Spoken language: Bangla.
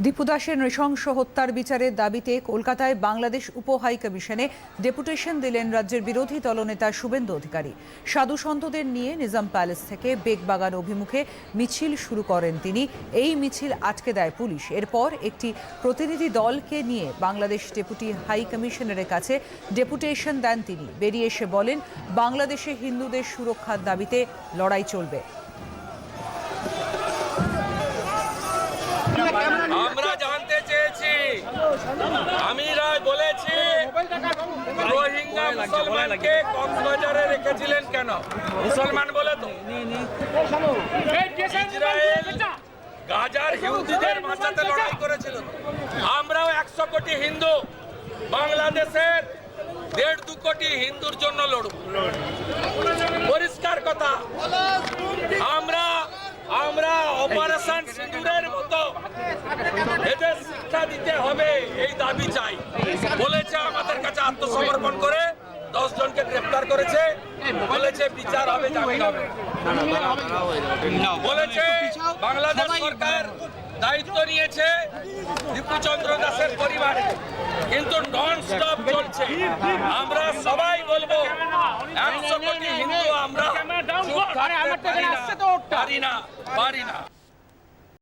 দীপু দাসের নৃশংস হত্যার বিচারের দাবিতে কলকাতায় বাংলাদেশ উপ হাই কমিশনে ডেপুটেশন দিলেন রাজ্যের বিরোধী দলনেতা শুভেন্দু অধিকারী। সাধু সন্তদের নিয়ে নিজাম প্যালেস থেকে বেগবাগান অভিমুখে মিছিল শুরু করেন তিনি। এই মিছিল আটকে দেয় পুলিশ। এরপর একটি প্রতিনিধি দলকে নিয়ে বাংলাদেশ ডেপুটি হাই কমিশনারের কাছে ডেপুটেশন দেন তিনি। বেরিয়ে এসে বলেন, বাংলাদেশে হিন্দুদের সুরক্ষার দাবিতে লড়াই চলবে। আমি রায় বলেছি, রোহিঙ্গা মুসলমানকে কক্সবাজারে রেখেছিলেন কেন? মুসলমান বলে তো। ইসরায়েল গাজার হিন্দুদের বাঁচাতে লড়াই করেছিল। আমরাও একশো কোটি হিন্দু, বাংলাদেশের দেড় দু কোটি হিন্দুর জন্য লড়ব পরিষ্কার কথা, আমরা আমরা অপারেশন সিঁদুরের মতো, এদের শিক্ষা দিতে হবে। দাবি চাই। বলেছে আমাদের কাছে আত্মসমর্পণ করে দশ জনকে গ্রেফতার করেছে। বলেছে বিচার হবে বলেছে বাংলাদেশ সরকার দায়িত্ব নিয়েছে দীপুচন্দ্র দাসের পরিবারে। কিন্তু নন স্টপ চলছে। আমরা সবাই বলব, একশো কোটি হিন্দু আমরা পারি না পারি না।